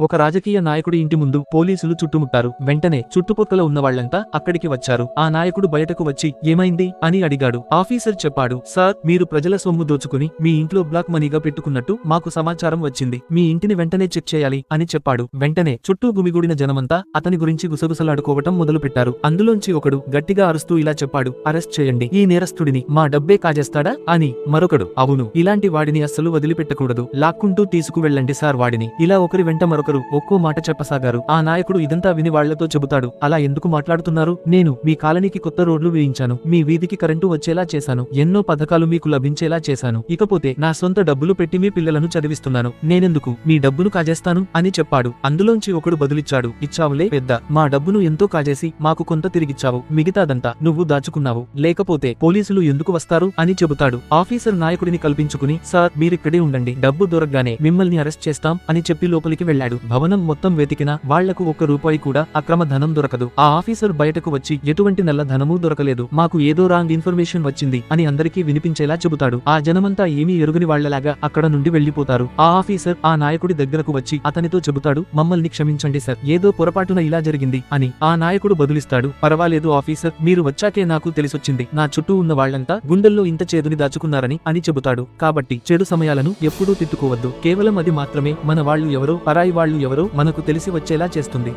ఒక రాజకీయ నాయకుడి ఇంటి ముందు పోలీసులు చుట్టుముట్టారు. వెంటనే చుట్టుపక్కల ఉన్న వాళ్ళంతా అక్కడికి వచ్చారు. ఆ నాయకుడు బయటకు వచ్చి ఏమైంది? అని అడిగాడు. ఆఫీసర్ చెప్పాడు సార్ మీరు ప్రజల సొమ్ము దోచుకుని మీ ఇంట్లో బ్లాక్ మనీగా పెట్టుకున్నట్టు మాకు సమాచారం వచ్చింది. మీ ఇంటిని వెంటనే చెక్ చేయాలి అని చెప్పాడు. వెంటనే చుట్టూ గుమిగూడిన జనమంతా అతని గురించి గుసగుసలాడుకోవటం మొదలు పెట్టారు అందులోంచి ఒకడు గట్టిగా అరుస్తూ ఇలా చెప్పాడు అరెస్ట్ చేయండి. ఈ నేరస్తుడిని మా డబ్బే కాజేస్తాడా? అని మరొకడు అవును. ఇలాంటి వాడిని అస్సలు వదిలిపెట్టకూడదు. లాక్కుంటూ తీసుకువెళ్ళండి సార్ వాడిని. ఇలా ఒకరి వెంట మరొక ఒకరు ఒక్కో మాట చెప్పసాగారు. ఆ నాయకుడు ఇదంతా విని వాళ్ళతో చెబుతాడు. అలా ఎందుకు మాట్లాడుతున్నారు? నేను మీ కాలనీకి కొత్త రోడ్లు వేయించాను. మీ వీధికి కరెంటు వచ్చేలా చేశాను. ఎన్నో పథకాలు మీకు లభించేలా చేశాను. ఇకపోతే నా సొంత డబ్బులు పెట్టి మీ పిల్లలను చదివిస్తున్నాను. నేనెందుకు? మీ డబ్బును కాజేస్తాను అని చెప్పాడు. అందులోంచి ఒకడు బదులిచ్చాడు. ఇచ్చావులే పెద్ద మా డబ్బును ఎంతో కాజేసి మాకు కొంత తిరిగిచ్చావు. మిగతాదంతా నువ్వు దాచుకున్నావు. లేకపోతే పోలీసులు ఎందుకు వస్తారు? అని చెబుతాడు. ఆఫీసర్ నాయకుడిని కల్పించుకుని సార్ మీరిక్కడే ఉండండి. డబ్బు దొరకగానే మిమ్మల్ని అరెస్ట్ చేస్తాం అని చెప్పి లోపలికి వెళ్ళాడు. భవనం మొత్తం వెతికినా వాళ్ళకు ఒక్క రూపాయి కూడా అక్రమ ధనం దొరకదు. ఆ ఆఫీసర్ బయటకు వచ్చి ఎటువంటి నల్ల ధనము దొరకలేదు. మాకు ఏదో రాంగ్ ఇన్ఫర్మేషన్ వచ్చింది అని అందరికీ వినిపించేలా చెబుతాడు. ఆ జనమంతా ఏమీ ఎరుగని వాళ్ళలాగా అక్కడ నుండి వెళ్ళిపోతారు ఆ ఆఫీసర్ ఆ నాయకుడి దగ్గరకు వచ్చి అతనితో చెబుతాడు మమ్మల్ని క్షమించండి సార్. ఏదో పొరపాటున ఇలా జరిగింది అని ఆ నాయకుడు బదులిస్తాడు. పర్వాలేదు ఆఫీసర్ మీరు వచ్చాకే నాకు తెలిసొచ్చింది. నా చుట్టూ ఉన్న వాళ్ళంతా గుండెల్లో ఇంత చేదుని దాచుకున్నారని అని చెబుతాడు. కాబట్టి చెడు సమయాలను ఎప్పుడూ తిట్టుకోవద్దు. కేవలం అది మాత్రమే. మన వాళ్ళు ఎవరో పరాయి వాళ్ళు ఎవరో? మనకు తెలిసి వచ్చేలా చేస్తుంది.